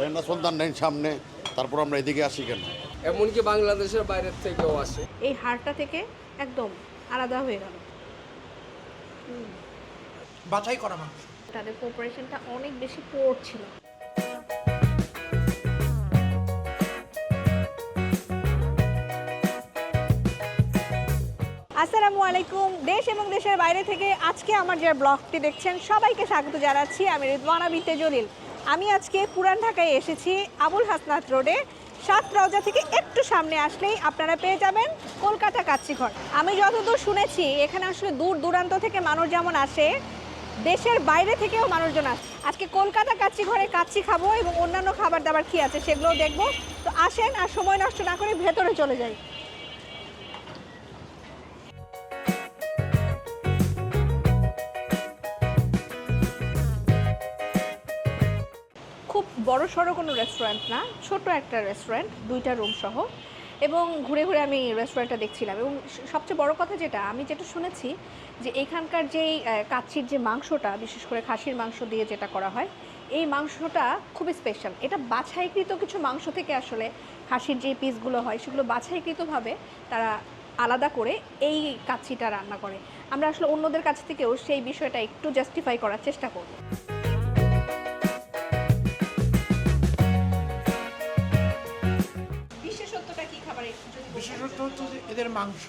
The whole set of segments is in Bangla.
না সামনে তারপর আমরা এদিকে আসি কেন? এমনকি বাংলাদেশের বাইরের থেকেও আসে। এই হাড়টা থেকে একদম আলাদা হয়ে গেল। বাছাই করা মাংস তাদের কোপারেশনটা অনেক বেশি পোর ছিল। আসসালামু আলাইকুম। দেশ এবং দেশের বাইরে থেকে আজকে আমার যে ব্লগটি দেখছেন সবাইকে স্বাগত জানাচ্ছি। আমি রিদওয়ানা বিতে জলিল। আমি আজকে পুরান ঢাকায় এসেছি আবুল হাসনাত রোডে। সাত রওজা থেকে একটু সামনে আসলেই আপনারা পেয়ে যাবেন কলকাতা কাচ্চিঘর আমি যতদূর শুনেছি, এখানে আসলে দূর দূরান্ত থেকে মানুষ যেমন আসে, দেশের বাইরে থেকেও মানুষজন আসে। আজকে কলকাতা কাচ্চি ঘরে কাচ্চি খাব এবং অন্যান্য খাবার দাবার কি আছে সেগুলোও দেখব। তো আসেন আর সময় নষ্ট না করে ভেতরে চলে যাই। বড় সড়ো কোনো রেস্টুরেন্ট না ছোট একটা রেস্টুরেন্ট দুইটা রুম সহ। এবং ঘুরে ঘুরে আমি রেস্টুরেন্টটা দেখছিলাম। এবং সবচেয়ে বড় কথা যেটা আমি যেটা শুনেছি যে এখানকার যেই আহ, কাচ্চির যে মাংসটা বিশেষ করে খাসির মাংস দিয়ে যেটা করা হয় এই মাংসটা খুবই স্পেশাল এটা বাছাইকৃত কিছু মাংস থেকে আসলে খাসির যে পিসগুলো হয় সেগুলো বাছাইকৃতভাবে তারা আলাদা করে এই কাচ্চিটা রান্না করে। আমরা আসলে অন্যদের কাছ থেকেও সেই বিষয়টা একটু জাস্টিফাই করার চেষ্টা করব। খাবারে বিশেষত হচ্ছে যে এদের মাংস।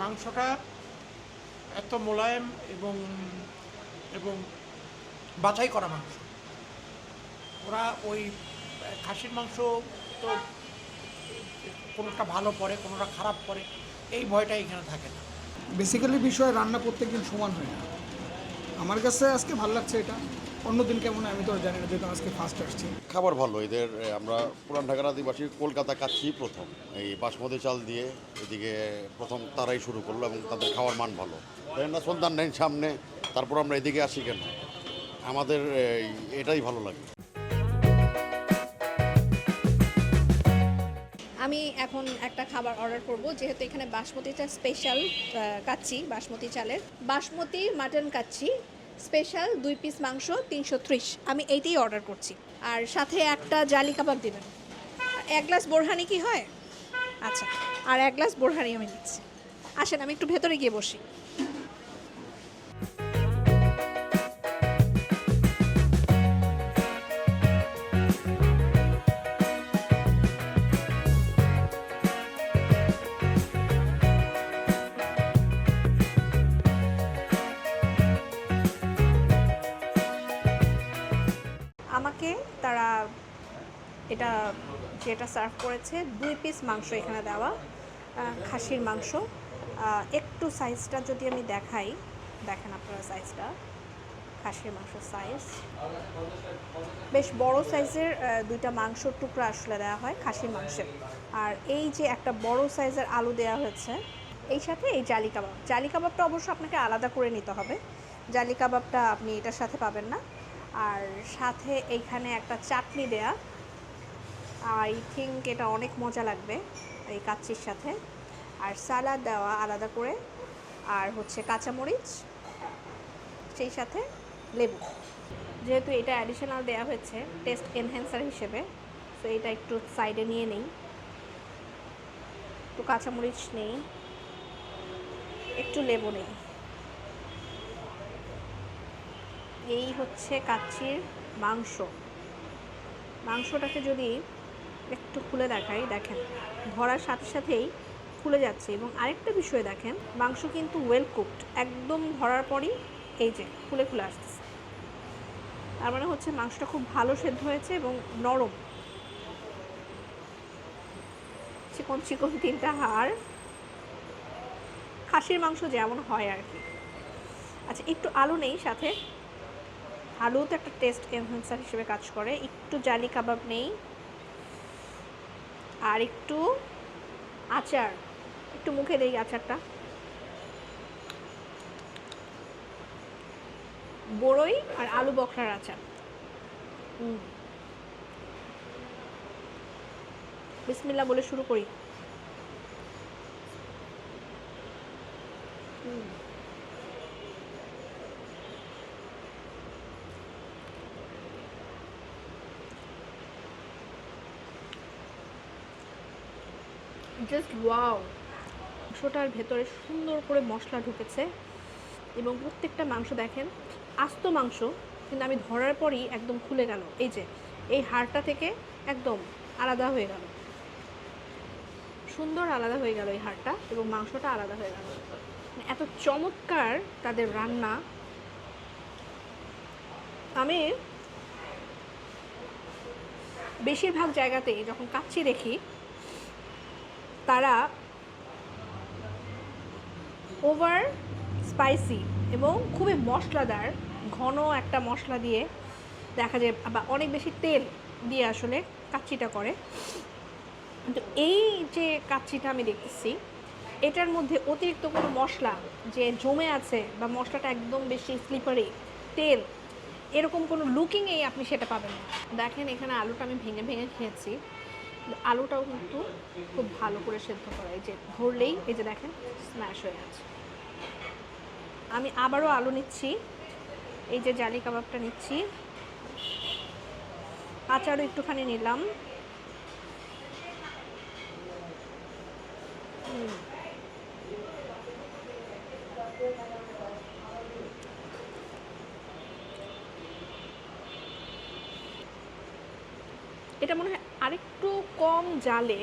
মাংসটা এত মোলায়েম এবং এবং বাছাই করা মাংস। ওরা ওই খাসির মাংস তো কোনোটা ভালো পড়ে কোনোটা খারাপ পড়ে এই ভয়টা এখানে থাকে না। বেসিক্যালি বিষয় রান্না প্রত্যেকদিন সমান হয় না। আমার কাছে আজকে ভালো লাগছে এটা। অন্যদিন কেমন আমি তো আর জানি না যেহেতু আজকে ফার্স্ট আসছি। খাবার ভালো এদের আমরা পুরান ঢাকার আদিবাসী কলকাতা কাচ্ছি প্রথম। এই বাসমতি চাল দিয়ে এদিকে প্রথম তারাই শুরু করল এবং তাদের খাওয়ার মান ভালো। না সন্ধান নেন সামনে তারপর আমরা এদিকে আসি কেন? আমাদের এই, এটাই ভালো লাগে। আমি এখন একটা খাবার অর্ডার করব যেহেতু এখানে বাসমতি চাল স্পেশাল কাচ্ছি বাসমতি চালের। বাসমতি মাটন কাচ্চি স্পেশাল দুই পিস মাংস তিনশো ত্রিশ। আমি এইটাই অর্ডার করছি। আর সাথে একটা জালি কাবাব দেবেন। এক গ্লাস বোরহানি কি হয়? আচ্ছা আর এক গ্লাস বোরহানি আমি নিচ্ছি আসেন, আমি একটু ভেতরে গিয়ে বসি। এটা যেটা সার্ভ করেছে, দুই পিস মাংস এখানে দেওয়া খাসির মাংস। একটু সাইজটা যদি আমি দেখাই, দেখেন আপনারা সাইজটা খাসির মাংস সাইজ বেশ বড় সাইজের দুইটা মাংসর টুকরা আসলে দেওয়া হয় খাসির মাংসের। আর এই যে একটা বড় সাইজের আলু দেওয়া হয়েছে, এই সাথে এই জালি কাবাব। জালি কাবাবটা অবশ্য আপনাকে আলাদা করে নিতে হবে। জালি কাবাবটা আপনি এটার সাথে পাবেন না। আর সাথে এইখানে একটা চাটনি দেয়া আই থিঙ্ক এটা অনেক মজা লাগবে এই কাচ্চির সাথে। আর সালাদ দেওয়া আলাদা করে। আর হচ্ছে কাঁচামরিচ, সেই সাথে লেবু। যেহেতু এটা অ্যাডিশনাল দেওয়া হয়েছে টেস্ট এনহ্যান্সার হিসেবে তো এটা একটু সাইডে নিয়ে নেই। একটু কাঁচামরিচ নেই, একটু লেবু নেই। এই হচ্ছে কাচ্চির মাংস। মাংসটাকে যদি একটু খুলে দেখাই, দেখেন। ভরার সাথে সাথেই খুলে যাচ্ছে এবং আরেকটা বিষয় দেখেন, মাংস কিন্তু ওয়েল কুকড একদম ভরার পরই এই যে খুলে খুলে আসতেছে। তার মানে হচ্ছে মাংসটা খুব ভালো সেদ্ধ হয়েছে এবং নরম। চিকন চিকন তিনটা হাড়, খাসির মাংস যেমন হয় আর কি। আচ্ছা একটু আলু নেই সাথে। আলু তো একটা টেস্ট এনহ্যান্সার হিসেবে কাজ করে। একটু জালি কাবাব নেই। আর একটু আচার, একটু মুখে দেই আচারটা। বড়ই আর আলু বখরার আচার। বিসমিল্লা বলে শুরু করি। জাস্ট ওয়াও মাংসটার ভেতরে সুন্দর করে মশলা ঢুকেছে এবং প্রত্যেকটা মাংস দেখেন, আস্ত মাংস, কিন্তু আমি ধরার পরই একদম খুলে গেল। এই যে, এই হাড়টা থেকে একদম আলাদা হয়ে গেল। সুন্দর আলাদা হয়ে গেল এই হাড়টা এবং মাংসটা আলাদা হয়ে গেল। এত চমৎকার তাদের রান্না। আমি বেশিরভাগ জায়গাতেই যখন কাচ্চি দেখি তারা ওভার স্পাইসি এবং খুবই মশলাদার, ঘন একটা মশলা দিয়ে দেখা যায়, বা অনেক বেশি তেল দিয়ে আসলে কাচ্চিটা করে। কিন্তু এই যে কাচ্চিটা আমি দেখতেছি, এটার মধ্যে অতিরিক্ত কোনো মশলা যে জমে আছে বা মশলাটা একদম বেশি স্লিপারি তেল, এরকম কোনো লুকিংয়েই আপনি সেটা পাবেন না। দেখেন, এখানে আলুটা আমি ভেঙে ভেঙে খেয়েছি। আলুটাও কিন্তু খুব ভালো করে সেদ্ধ করা এই যে ধরলেই এই যে দেখেন স্ম্যাশ হয়ে আছে আমি আবারও আলু নিচ্ছি। এই যে জালি কাবাবটা নিচ্ছি। আচারও একটুখানি নিলাম। হুম। এটা মনে হয় আরেকটু কম জালে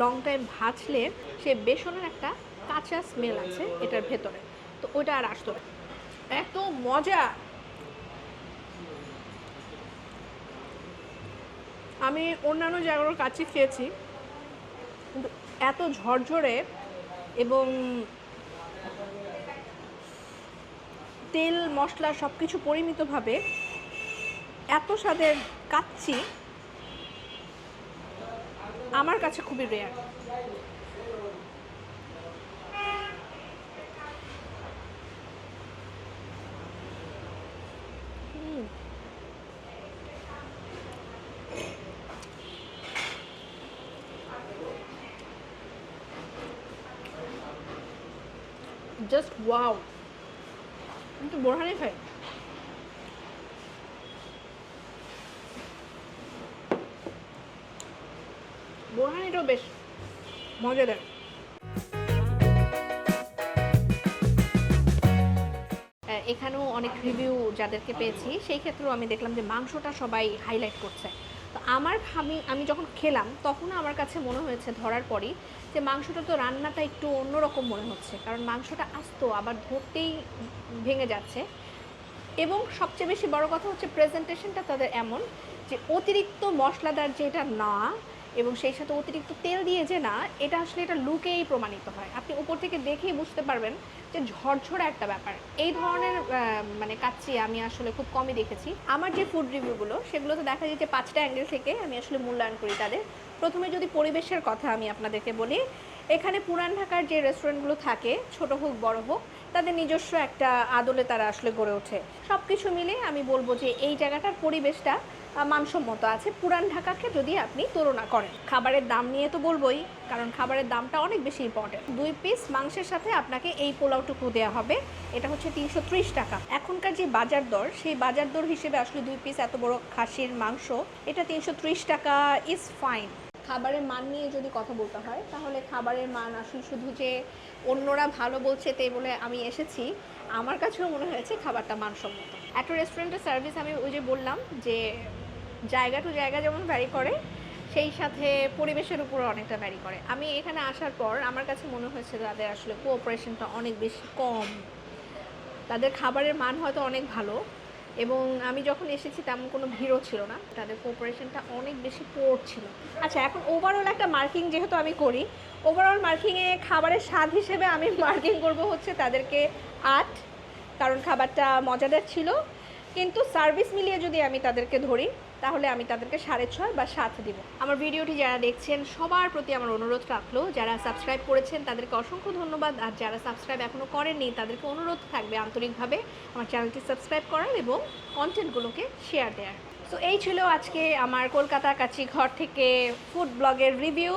লং টাইম ভাজলে সে বেসনের একটা কাঁচা স্মেল আছে এটার ভেতরে। তো ওইটা আর আসতো না। এত মজা! আমি অন্যান্য জায়গার কাছে খেয়েছি। কিন্তু এত ঝরঝরে এবং তেল, মশলা সব কিছু পরিমিতভাবে এত স্বাদের কাচ্ছি। আমার কাছে খুবই রেয়ার জাস্ট ওয়াও কিন্তু বোরহানি খাই বোরহানিটাও বেশ মজাদার। এখানেও অনেক রিভিউ যাদেরকে পেয়েছি, সেই ক্ষেত্রেও আমি দেখলাম যে মাংসটা সবাই হাইলাইট করছে। তো আমার আমি আমি যখন খেলাম, তখন আমার কাছে মনে হয়েছে ধরার পরই যে মাংসটা তো রান্নাটা একটু অন্যরকম মনে হচ্ছে, কারণ মাংসটা আস্ত, আবার ধরতেই ভেঙে যাচ্ছে। এবং সবচেয়ে বেশি বড় কথা হচ্ছে প্রেজেন্টেশনটা তাদের এমন যে অতিরিক্ত মশলাদার যেটা না এবং সেই সাথে অতিরিক্ত তেল দিয়ে যে না, এটা আসলে এটা লুকেই প্রমাণিত হয়। আপনি উপর থেকে দেখেই বুঝতে পারবেন যে ঝরঝরা একটা ব্যাপার। এই ধরনের মানে কাচ্চি আমি আসলে খুব কমই দেখেছি। আমার যে ফুড রিভিউগুলো সেগুলোতে দেখা যায় যে পাঁচটা অ্যাঙ্গেল থেকে আমি আসলে মূল্যায়ন করি তাদের। প্রথমে যদি পরিবেশের কথা আমি আপনাদেরকে বলি, এখানে পুরান ঢাকার যে রেস্টুরেন্টগুলো থাকে, ছোট হোক, বড় হোক তাদের নিজস্ব একটা আদলে তারা আসলে গড়ে ওঠে। সব কিছু মিলে আমি বলব যে এই জায়গাটার পরিবেশটা মানসম্মত আছে। পুরান ঢাকাকে যদি আপনি তুলনা করেন, খাবারের দাম নিয়ে তো বলবোই, কারণ খাবারের দামটা অনেক বেশি ইম্পর্টেন্ট দুই পিস মাংসের সাথে আপনাকে এই পোলাওটুকু দেওয়া হবে, এটা হচ্ছে তিনশো ত্রিশ টাকা। এখনকার যে বাজার দর, সেই বাজার দর হিসেবে আসলে দুই পিস এত বড় খাসির মাংস, এটা তিনশো ত্রিশ টাকা ইজ ফাইন খাবারের মান নিয়ে যদি কথা বলতে হয়, তাহলে খাবারের মান আসলে শুধু যে অন্যরা ভালো বলছে তাই বলে আমি এসেছি, আমার কাছেও মনে হয়েছে খাবারটা মানসম্মত। একটা রেস্টুরেন্টের সার্ভিস আমি ওই যে বললাম যে জায়গা টু জায়গা যেমন ভ্যারি করে, সেই সাথে পরিবেশের উপর অনেকটা ভ্যারি করে। আমি এখানে আসার পর আমার কাছে মনে হয়েছে তাদের আসলে কোঅপারেশনটা অনেক বেশি কম। তাদের খাবারের মান হয়তো অনেক ভালো এবং আমি যখন এসেছি তেমন কোনো ভিড়ও ছিল না। তাদের কোপারেশনটা অনেক বেশি পোর ছিল। আচ্ছা এখন ওভারঅল একটা মার্কিং যেহেতু আমি করি ওভারঅল মার্কিংয়ে খাবারের স্বাদ হিসেবে আমি মার্কিং করব হচ্ছে তাদেরকে আট, কারণ খাবারটা মজাদার ছিল। কিন্তু সার্ভিস মিলিয়ে যদি আমি তাদেরকে ধরি তাহলে আমি তাদেরকে সাড়ে ছয় বা সাত দেবো। আমার ভিডিওটি যারা দেখছেন, সবার প্রতি আমার অনুরোধ রাখল, যারা সাবস্ক্রাইব করেছেন তাদেরকে অসংখ্য ধন্যবাদ, আর যারা সাবস্ক্রাইব এখনও করেননি তাদেরকে অনুরোধ থাকবে আন্তরিকভাবে আমার চ্যানেলটি সাবস্ক্রাইব করার এবং কন্টেন্টগুলোকে শেয়ার দেওয়ার সো এই ছিল আজকে আমার কলকাতা কাছি ঘর থেকে ফুড ব্লগের রিভিউ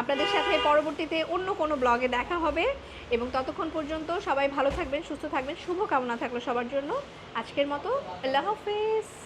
আপনাদের সাথে পরবর্তীতে অন্য কোনো ব্লগে দেখা হবে। এবং ততক্ষণ পর্যন্ত সবাই ভালো থাকবেন, সুস্থ থাকবেন, শুভকামনা থাকল সবার জন্য। আজকের মতো, আল্লাহ হাফেজ।